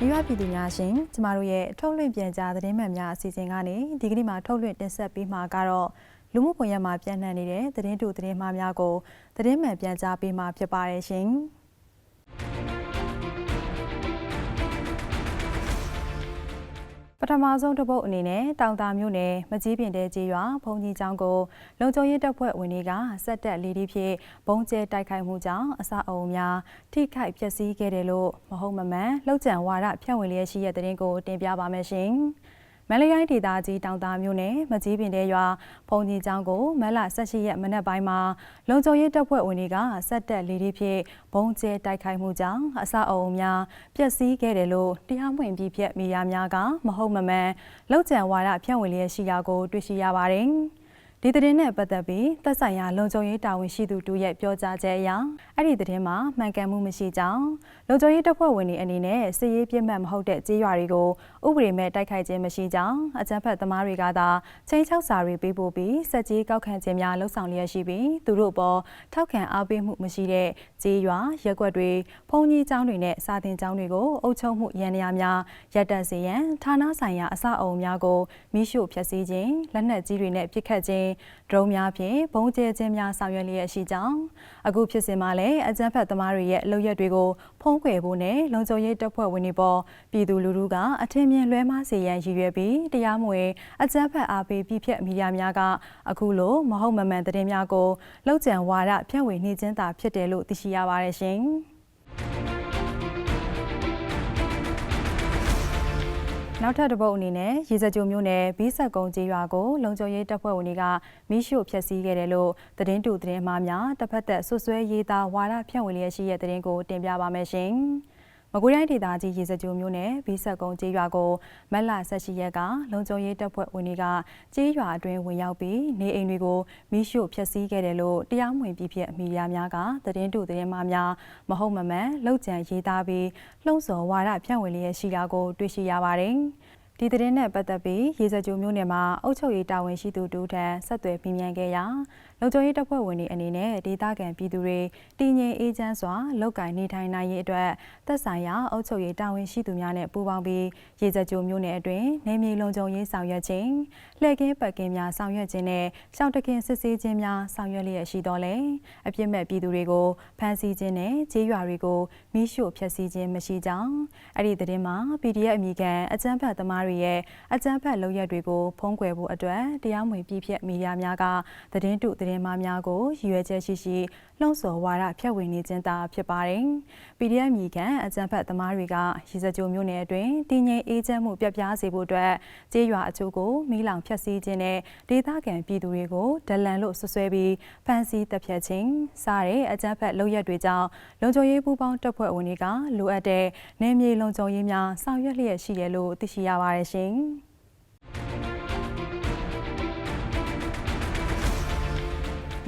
ရွပြည်သူများရှင်ကျမတို့ရဲ့ထုတ်လွှင့်ပြန်ကြားသတင်းမှန်များအစီအစဉ်ကနေဒီကနေ့မှာထုတ်လွှင့်တင်ဆက်ပေးမှာကတော့လူမှုကွန်ရက်မှာပြန့်နှံ့နေတဲ့သတင်းတူသတင်းမှားများကိုသတင်းမှန်ပြန်ကြားပေးမှာဖြစ်ပါတယ်ရှင်။ ထမဆုံးတစ်ပုတ်အနေနဲ့တောင်တာမြို့နယ်မကြီးပင်တဲကြီးရွာဘုံကြီးကျောင်းကိုလုံခြုံရေးတပ်ဖွဲ့ဝင်တွေကစက်တက်လီဒီဖြင့်ဘုံကျဲတိုက်ခိုက်မှုကြောင့်အစအုံများထိခိုက်ပျက်စီးခဲ့တယ်လို့မဟုတ်မမှန်လှုပ်ကြံဝါဒဖြန့်ဝေလျက်ရှိတဲ့တဲ့ရင်ကိုတင်ပြပါမယ်ရှင်။ မန္တလေးတိုင်းဒေသကြီးတောင်တာမြို့နယ်မကြီးပင်တဲရွာဘုံကြီးကျောင်းကိုမလ18ရက်မနက်ပိုင်းမှာလုံခြုံရေးတပ်ဖွဲ့ဝင်တွေကစက်တက်လေးဒီဖြင့်ဘုံကျဲတိုက်ခိုက်မှုကြောင့်အစအုံများပျက်စီးခဲ့တယ်လို့တရားဝင်ပြပြမီဒီယာများကမဟုတ်မမှန်လောက်ကျန်ဝါဒဖြန့်ဝေလျက်ရှိရာကိုတွေ့ရှိရပါတယ်။ ဒီသတင်းနဲ့ပတ်သက်ပြီးသက်ဆိုင်ရာလုံခြုံရေးတာဝန်ရှိသူတို့ရဲ့ပြောကြားချက်အရအဲ့ဒီသတင်းမှာမှန်ကန်မှုမရှိကြောင်းလုံခြုံရေးတပ်ဖွဲ့ဝင်တွေအနေနဲ့စစ်ရေးပြစ်မှတ်မဟုတ်တဲ့ကြေးရွာတွေကိုဥပဒေမဲ့တိုက်ခိုက်ခြင်းမရှိကြောင်းအကြမ်းဖက်သမားတွေကသာချင်းချောက်စာတွေပေးပို့ပြီးစက်ကြီးကောက်ခံခြင်းများလှုပ်ဆောင်လျက်ရှိပြီးသူတို့ပေါ်ထောက်ခံအားပေးမှုမရှိတဲ့ကြေးရွာရက်ွက်တွေဖုံကြီးကျောင်းတွေနဲ့စာသင်ကျောင်းတွေကိုအုပ်ချုပ်မှုရန်ရာများရပ်တန့်စေရန်ဌာနဆိုင်ရာအစအအုံများကိုမိရှို့ဖျက်ဆီးခြင်းလက်နက်ကြီးတွေနဲ့ပစ်ခတ်ခြင်းဒရုန်းများဖြင့်ဘုံကျဲခြင်းများဆောင်ရွက်လျက်ရှိကြောင်းအခုဖြစ်စဉ်မှာလည်းအကြမ်းဖက်သမားတွေရဲ့လုပ်ရက်တွေကိုဖုံးကွယ်ဖို့နဲ့လုံခြုံရေးတပ်ဖွဲ့ဝင်တွေပေါ်ပြည်သူလူထုကအထင်မြင်လွဲမှားစေရန်ရည်ရွယ်ပြီးတရားမဝင်အကြမ်းဖက်အားပေးပြည့်ဖြတ်မီဒီယာများကအခုလိုမဟုတ်မမှန်သတင်းများကိုလောက်ကျန်ဝါဒဖြန့်ဝေနေခြင်းသာဖြစ်တယ်လို့သိရှိရပါတယ်ရှင်။ နောက်ထပ်တစ်ပုတ်အနေနဲ့ရေစကြိုမျိုးနယ်ဘီးဆက်ကုန်းကျေးရွာကိုလုံခြုံရေးတပ်ဖွဲ့ဝင်တွေကမိရှို့ဖျက်ဆီးခဲ့တယ်လို့သတင်းတူသတင်းမှားများတစ်ဖက်သက်ဆွဆွဲရေးသားဝါဒဖြန့်ဝေလျက်ရှိတဲ့သတင်းကိုတင်ပြပါမယ်ရှင်။ မကွေးတိုင်းဒေသကြီးရေစကြိုမျိုးနယ်ဘီဆက်ကုန်းကျေးရွာကိုမက်လာဆက်ရှိရက်ကလုံခြုံရေးတပ်ဖွဲ့ဝင်တွေကကျေးရွာအတွင်းဝင်ရောက်ပြီးနေအိမ်တွေကိုမိရှို့ဖျက်ဆီးခဲ့တယ်လို့တရားမဝင်ပြည်ပြည့်အမိယာများကသတင်းတုသတင်းမှားများမဟုတ်မမှန်လောက်ကျန်ရေးသားပြီးလှုံ့ဆော်ဝါဒဖြန့်ဝေလျက်ရှိတာကိုတွေ့ရှိရပါတယ်။ဒီသတင်းနဲ့ပတ်သက်ပြီးရေစကြိုမျိုးနယ်မှာအုပ်ချုပ်ရေးတာဝန်ရှိသူတူထံဆက်သွယ်ပြီးမြန်ခဲ့ရာလုံခြုံရေးတပ်ဖွဲ့ဝင်တွေအနေနဲ့ဒေသခံပြည်သူတွေတည်ငြိမ်အေးချမ်းစွာလောက်ကင်နေထိုင်နိုင်ရေးအတွက်သက်ဆိုင်ရာအုပ်ချုပ်ရေးတာဝန်ရှိသူများနဲ့ပူးပေါင်းပြီးရေစကြိုမျိုးနယ်အတွင်းနေမြေလုံခြုံရေးဆောင်ရွက်ခြင်းလှည့်ကင်းပတ်ကင်းများဆောင်ရွက်ခြင်းနဲ့ရှောင်းတခင်စစ်ဆေးခြင်းများဆောင်ရွက်လျက်ရှိတော်လဲအပြစ်မဲ့ပြည်သူတွေကိုဖမ်းဆီးခြင်းနဲ့ကြေးရွာတွေကိုမိရှို့ဖျက်ဆီးခြင်းမရှိကြောင်းအဲ့ဒီသတင်းမှာ PDF အမိခံအကြမ်းဖက်သမားတွေရဲ့အကြမ်းဖက်လုပ်ရက်တွေကိုဖုံးကွယ်ဖို့အတွက်တရားမဝင်ပြည်ဖြတ်မီဒီယာများကသတင်းတုသတင်းမှားများကိုရည်ရွယ်ချက်ရှိရှိလှုံ့ဆော်ဝါဒဖြန့်ဝေနေခြင်းသာဖြစ်ပါတယ်။ PDF မြေခံအကြမ်းဖက်သမားတွေကရည်စကြိုမျိုးနယ်အတွင်းတည်ငြိမ်အေးချမ်းမှုပြပြစေဖို့အတွက်ကြေးရွာအချို့ကိုမီးလောင်ဖျက်ဆီးခြင်းနဲ့ဒေသခံပြည်သူတွေကိုဒလန်လို့ဆွဆွဲပြီးဖမ်းဆီးတပ်ဖြတ်ခြင်းစတဲ့အကြမ်းဖက်လုပ်ရက်တွေကြောင့်လုံခြုံရေးပူးပေါင်းတပ်ဖွဲ့ဝင်တွေကလိုအပ်တဲ့နေမြေလုံခြုံရေးများဆောင်ရွက်လျက်ရှိတယ်လို့သိရှိရပါတယ်ရှင်။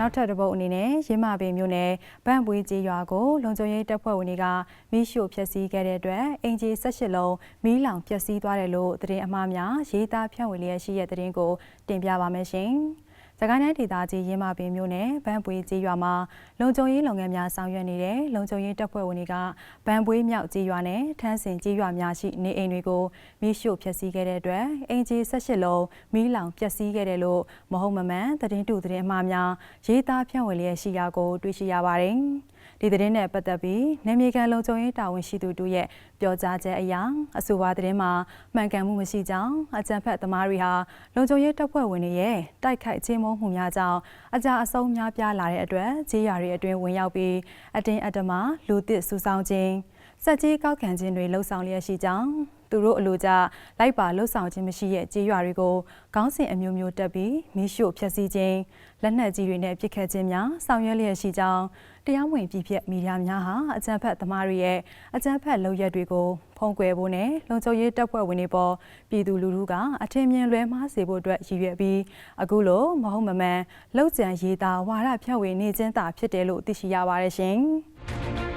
နောက်ထပ်တစ်ပုတ်အနေနဲ့ရင်းမာပင်မြို့နယ်ဗန့်ပွေးကြီးရွာကိုလုံခြုံရေးတပ်ဖွဲ့ဝင်တွေကမီးရှို့ဖျက်ဆီးခဲ့တဲ့အတွက်အင်ဂျီ18လုံးမီးလောင်ပျက်စီးသွားတယ်လို့သတင်းအမှားများရေးသားဖြန့်ဝေလျက်ရှိတဲ့သတင်းကိုတင်ပြပါမယ်ရှင်။ စကိုင်းတိုင်းဒေသကြီးရင်းမာပင်မြို့နယ်ဗန်းပွေးကြီးရွာမှာလုံခြုံရေးလုပ်ငန်းများဆောင်ရွက်နေတဲ့လုံခြုံရေးတပ်ဖွဲ့ဝင်တွေကဗန်းပွေးမြောက်ကြီးရွာနဲ့ထန်းစင်ကြီးရွာများရှိနေအိမ်တွေကိုမိရှို့ဖျက်ဆီးခဲ့တဲ့အတွက်အင်ဂျီ18လုံးမီးလောင်ပျက်စီးခဲ့တယ်လို့မဟုတ်မမှန်သတင်းတူသတင်းအမှားများရေးသားဖြန့်ဝေလျက်ရှိရာကိုတွေ့ရှိရပါတယ်။ ဒီသတင်းနဲ့ပတ်သက်ပြီးနေမြေကန်လုံခြုံရေးတာဝန်ရှိသူတို့ရဲ့ပြောကြားချက်အရအဆိုပါသတင်းမှာမှန်ကန်မှုမရှိကြောင်းအကြံဖက်သမားတွေဟာလုံခြုံရေးတပ်ဖွဲ့ဝင်တွေရဲ့တိုက်ခိုက်ခြင်းမုံမှုများကြောင့်အကြအဆုံးများပြားလာတဲ့အတွက်ခြေရာတွေအတွင်းဝင်ရောက်ပြီးအတင်းအဓမ္မလူသစ်စုဆောင်ခြင်း စက်ကြီးကောက်ခံခြင်းတွေလှုံ့ဆော်လျက်ရှိကြောင်းသူတို့အလိုကြလိုက်ပါလှုပ်ဆောင်ခြင်းမရှိရဲ့ကြေးရွာတွေကိုခေါင်းစဉ်အမျိုးမျိုးတက်ပြီးမိရှို့ဖျက်ဆီးခြင်းလက်နက်ကြီးတွေနဲ့ပစ်ခတ်ခြင်းများဆောင်ရွက်လျက်ရှိကြောင်းတရားဝင်ပြည်ပြမီဒီယာများဟာအကြမ်းဖက်သမားတွေရဲ့အကြမ်းဖက်လုပ်ရက်တွေကိုဖုံးကွယ်ဖို့နဲ့လုံခြုံရေးတပ်ဖွဲ့ဝင်တွေပေါ်ပြည်သူလူထုကအထင်မြင်လွဲမှားစေဖို့အတွက်ရည်ရွယ်ပြီးအခုလိုမဟုတ်မမှန်လှုပ်ကြံရေးသားဝါဒဖြန့်ဝေနေခြင်းသာဖြစ်တယ်လို့သိရှိရပါတယ်ရှင်။